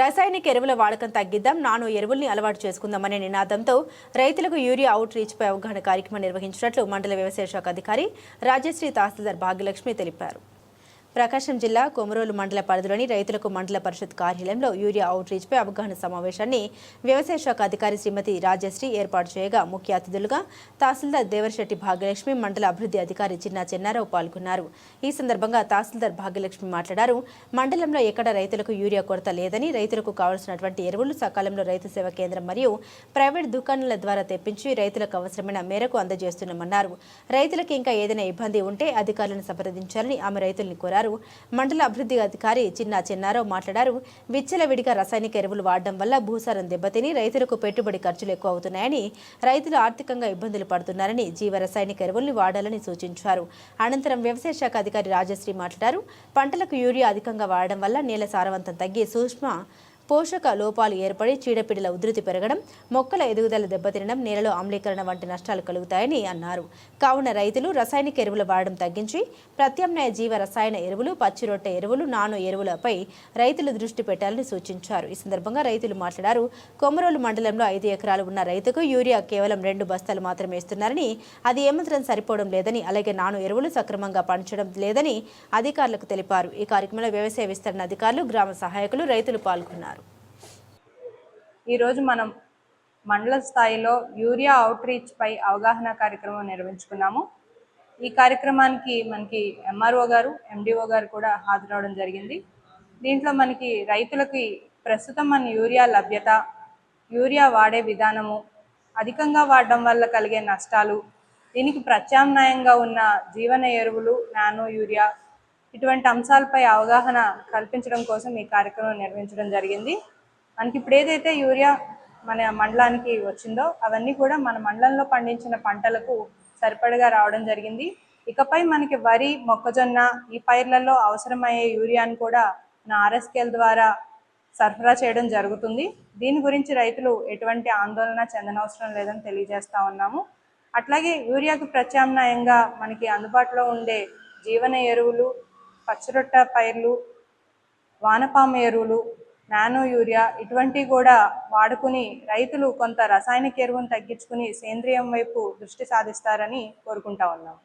రసాయనిక ఎరువుల వాడకం తగ్గిద్దాం నానో ఎరువుల్ని అలవాటు చేసుకుందామనే నినాదంతో రైతులకు యూరియా అవుట్ రీచ్ పై అవగాహన కార్యక్రమం నిర్వహించినట్లు మండల వ్యవసాయ శాఖ అధికారి రాజశ్రీ తహసీల్దార్ భాగ్యలక్ష్మి తెలిపారు. ప్రకాశం జిల్లా కొమరోలు మండల పరిధిలోని రైతులకు మండల పరిషత్ కార్యాలయంలో యూరియా అవుట్రీచ్పై అవగాహన సమావేశాన్ని వ్యవసాయ శాఖ అధికారి శ్రీమతి రాజశ్రీ ఏర్పాటు చేయగా ముఖ్య అతిథులుగా తహసీల్దార్ దేవరశెట్టి భాగ్యలక్ష్మి మండల అభివృద్ధి అధికారి చిన్న చెన్నారావు పాల్గొన్నారు. ఈ సందర్భంగా తహసీల్దార్ భాగ్యలక్ష్మి మాట్లాడారు. మండలంలో ఎక్కడ రైతులకు యూరియా కొరత లేదని రైతులకు కావలసినటువంటి ఎరువులు సకాలంలో రైతు సేవా కేంద్రం మరియు ప్రైవేట్ దుకాణాల ద్వారా తెప్పించి రైతులకు అవసరమైన మేరకు అందజేస్తున్నామన్నారు. రైతులకు ఇంకా ఏదైనా ఇబ్బంది ఉంటే అధికారులను సంప్రదించాలని ఆమె రైతుల్ని కోరారు. మండల అభివృద్ధి అధికారి చిన్న చిన్నారావు మాట్లాడారు. విచ్చలవిడిగా రసాయనిక ఎరువులు వాడడం వల్ల భూసారం దెబ్బతిని రైతులకు పెట్టుబడి ఖర్చులు ఎక్కువ అవుతున్నాయని రైతులు ఆర్థికంగా ఇబ్బందులు పడుతున్నారని జీవ రసాయనిక ఎరువుల్ని వాడాలని సూచించారు. అనంతరం వ్యవసాయ శాఖ అధికారి రాజశ్రీ మాట్లాడారు. పంటలకు యూరియా అధికంగా వాడడం వల్ల నేల సారవంతం తగ్గి సూక్ష్మ పోషక లోపాలు ఏర్పడి చీడపీడల ఉధృతి పెరగడం మొక్కల ఎదుగుదల దెబ్బతినడం నేలలో ఆమ్లీకరణ వంటి నష్టాలు కలుగుతాయని అన్నారు. కావున రైతులు రసాయనిక ఎరువుల వాడడం తగ్గించి ప్రత్యామ్నాయ జీవ రసాయన ఎరువులు పచ్చిరొట్టె ఎరువులు నానో ఎరువులపై రైతులు దృష్టి పెట్టాలని సూచించారు. ఈ సందర్భంగా రైతులు మాట్లాడారు. కొమరోలు మండలంలో ఐదు ఎకరాలు ఉన్న రైతుకు యూరియా కేవలం రెండు బస్తాలు మాత్రమే ఇస్తున్నారని అది ఏమాత్రం సరిపోవడం లేదని అలాగే నాను ఎరువులు సక్రమంగా పంచడం లేదని అధికారులకు తెలిపారు. ఈ కార్యక్రమంలో వ్యవసాయ విస్తరణ అధికారులు గ్రామ సహాయకులు రైతులు పాల్గొన్నారు. ఈరోజు మనం మండల స్థాయిలో యూరియా అవుట్రీచ్ పై అవగాహన కార్యక్రమం నిర్వహించుకున్నాము. ఈ కార్యక్రమానికి మనకి ఎంఆర్ఓ గారు ఎండిఓ గారు కూడా హాజరవడం జరిగింది. దీంట్లో మనకి రైతులకి ప్రస్తుతం మన యూరియా లభ్యత యూరియా వాడే విధానము అధికంగా వాడడం వల్ల కలిగే నష్టాలు దీనికి ప్రత్యామ్నాయంగా ఉన్న జీవన ఎరువులు నానో యూరియా ఇటువంటి అంశాలపై అవగాహన కల్పించడం కోసం ఈ కార్యక్రమం నిర్వహించడం జరిగింది. మనకి ఇప్పుడు ఏదైతే యూరియా మన మండలానికి వచ్చిందో అవన్నీ కూడా మన మండలంలో పండించిన పంటలకు సరిపడగా రావడం జరిగింది. ఇకపై మనకి వరి మొక్కజొన్న ఈ పైర్లలో అవసరమయ్యే యూరియాను కూడా నా ఆర్ఎస్కేల్ ద్వారా సరఫరా చేయడం జరుగుతుంది. దీని గురించి రైతులు ఎటువంటి ఆందోళన చెందనవసరం లేదని తెలియజేస్తా ఉన్నాము. అట్లాగే యూరియాకు ప్రత్యామ్నాయంగా మనకి అందుబాటులో ఉండే జీవన ఎరువులు పచ్చిరొట్ట పైర్లు వానపాము ఎరువులు నానో యూరియా ఇటువంటివి కూడా వాడుకుని రైతులు కొంత రసాయనిక ఎరువును తగ్గించుకుని సేంద్రియం వైపు దృష్టి సాధిస్తారని కోరుకుంటా ఉన్నాం.